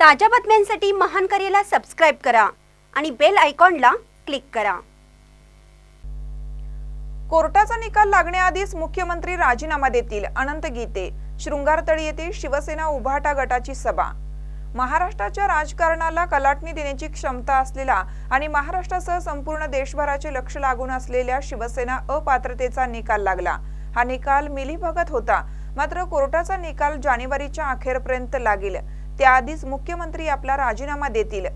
ताज्या बातम्यांसाठी महान करेला सबस्क्राईब करा आणि बेल आयकॉनला क्लिक करा. कोर्टाचा निकाल लागण्याआधीच मुख्यमंत्री राजीनामा देतील अनंत गीते. शृंगारतळी येथे शिवसेना उभाटा गटाची सभा. महाराष्ट्राच्या राजकारणाला कलाटणी देण्याची क्षमता असलेला आणि महाराष्ट्रासह संपूर्ण देशभराचे लक्ष लागून असलेल्या शिवसेना अपात्रतेचा निकाल लागला. हा निकाल मिलीभगत होता. मात्र कोर्टाचा निकाल जानेवारीच्या अखेरपर्यंत लागेल. त्याआधीच मुख्यमंत्री आपला राजीनामा देतील.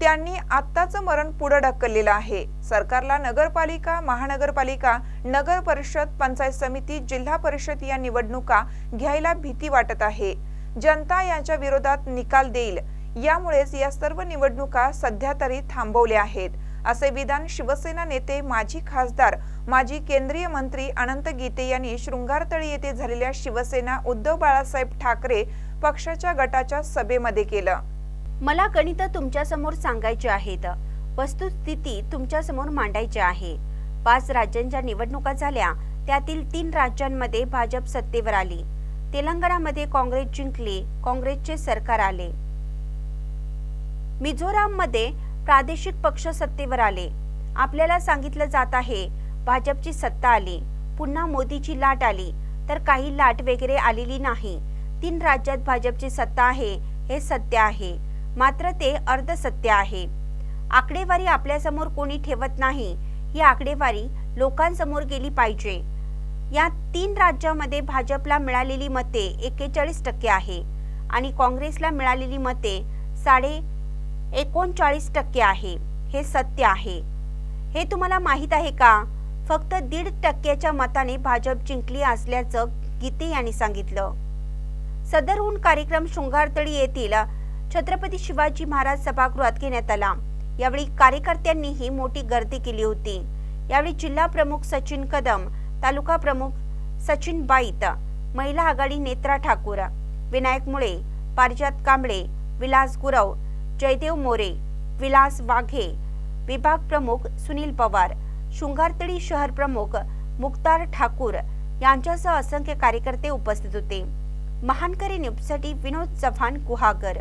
त्यांनी आत्ताच मरण पुढे ढकललेलं आहे. सरकारला नगरपालिका महानगरपालिका नगर परिषद पंचायत समिती जिल्हा परिषद या निवडणुका घ्यायला भीती वाटत आहे. जनता यांच्या विरोधात निकाल देईल. यामुळेच या सर्व निवडणुका सध्या तरी थांबवल्या आहेत. असे विधान शिवसेना नेते माजी खासदार माजी केंद्रीय मंत्री अनंत गीते यांनी शृंगारतळी येथे झालेल्या शिवसेना उद्धव बाळासाहेब ठाकरे पक्षाच्या गटाच्या सभेमध्ये केलं. मला गणित तुमच्यासमोर आहेत. वस्तुस्थिती तुमच्यासमोर मांडायची आहे. पाच राज्यांच्या निवडणुका झाल्या. त्यातील तीन राज्यांमध्ये भाजप सत्तेवर आली. तेलंगणामध्ये काँग्रेस जिंकली. काँग्रेसचे सरकार आले. मिझोराममध्ये प्रादेशिक पक्ष सत्तेवर आले. आपल्याला सांगितलं जात आहे भाजपची सत्ता आली. पुन्हा मोदीची लाट आली. तर काही लाट वगैरे आलेली नाही. तीन राज्यात भाजपची सत्ता आहे हे सत्य आहे. मात्र ते अर्धसत्य आहे. आकडेवारी आपल्यासमोर कोणी ठेवत नाही ही आकडेवारी लोकांसमोर गेली पाहिजे. या तीन राज्यामध्ये भाजपला मिळालेली मते एक्केचाळीस टक्के आहे आणि काँग्रेसला मिळालेली मते साडे एकोणचाळीस टक्के आहे. हे सत्य आहे. हे तुम्हाला माहीत आहे का? फक्त दीड टक्क्याच्या मताने भाजप जिंकली असल्याचं गीते यांनी सांगितलं. सदरहून कार्यक्रम शृंगारतळी येथील छत्रपती शिवाजी महाराज सभागृहात घेण्यात आला. यावेळी कार्यकर्त्यांनीही मोठी गर्दी केली होती. यावेळी जिल्हा प्रमुख सचिन कदम तालुका प्रमुख सचिन बाईत महिला आघाडी नेत्रा ठाकूर विनायक मुळे पारिजात कांबळे विलास गुरव जयदेव मोरे विलास वाघे विभाग प्रमुख सुनील पवार शृंगारतळी शहर प्रमुख मुक्तार ठाकूर यांच्यासह असंख्य कार्यकर्ते उपस्थित होते. महानकरी न्यूजसाठी विनोद चव्हाण गुहागर